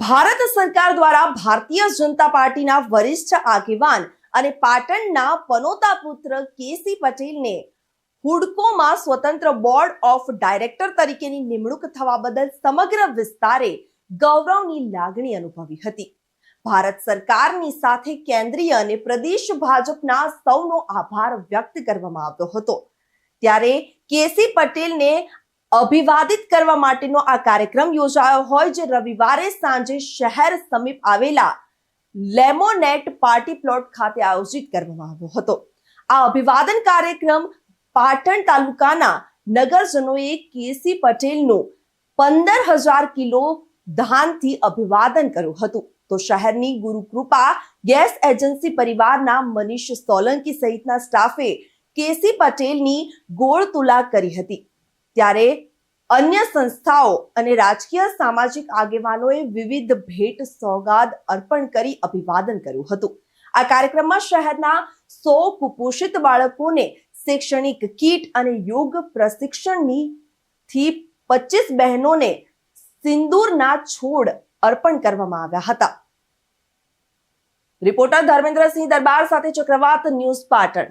ભારત સરકાર દ્વારા ભારતીય જનતા પાર્ટીના વરિષ્ઠ આગેવાન અને પાટણના પનોતા પુત્ર કેસી પટેલને હુડકોમાં સ્વતંત્ર બોર્ડ ઓફ ડાયરેક્ટર તરીકેની નિમણૂક થવા બદલ સમગ્ર વિસ્તારે ગૌરવની લાગણી અનુભવી હતી. ભારત સરકારની સાથે કેન્દ્રીય અને પ્રદેશ ભાજપના સૌનો આભાર વ્યક્ત કરવામાં આવ્યો હતો. ત્યારે કેસી પટેલને અભિવાદિત કરવા માટેનો આ કાર્યક્રમ યોજાયો હોય જે રવિવારે સાંજે શહેર સમીપ આવેલા લેમોનેટ પાર્ટી પ્લોટ ખાતે આયોજિત કરવામાં આવ્યો હતો. આ અભિવાદન કાર્યક્રમ પાટણ તાલુકાના નગરજનોએ કેસી પટેલનું પંદર હજાર કિલો ધાનથી અભિવાદન કર્યું હતું. તો શહેરની ગુરુકૃપા ગેસ એજન્સી પરિવારના મનીષ સોલંકી સહિતના સ્ટાફે કેસી પટેલની ગોળ તુલા કરી હતી. ત્યારે અન્ય સંસ્થાઓ અને રાજકીય સામાજિક આગેવાનોએ વિવિધ ભેટ સોગાદ અર્પણ કરી અભિવાદન કર્યું હતું. આ કાર્યક્રમમાં શહેરના સો કુપોષિત બાળકોને શૈક્ષણિક કીટ અને યોગ પ્રશિક્ષણની થી પચીસ બહેનોને સિંદૂરના છોડ અર્પણ કરવામાં આવ્યા હતા. રિપોર્ટર ધર્મેન્દ્રસિંહ દરબાર સાથે ચક્રવાત ન્યૂઝ પાટણ.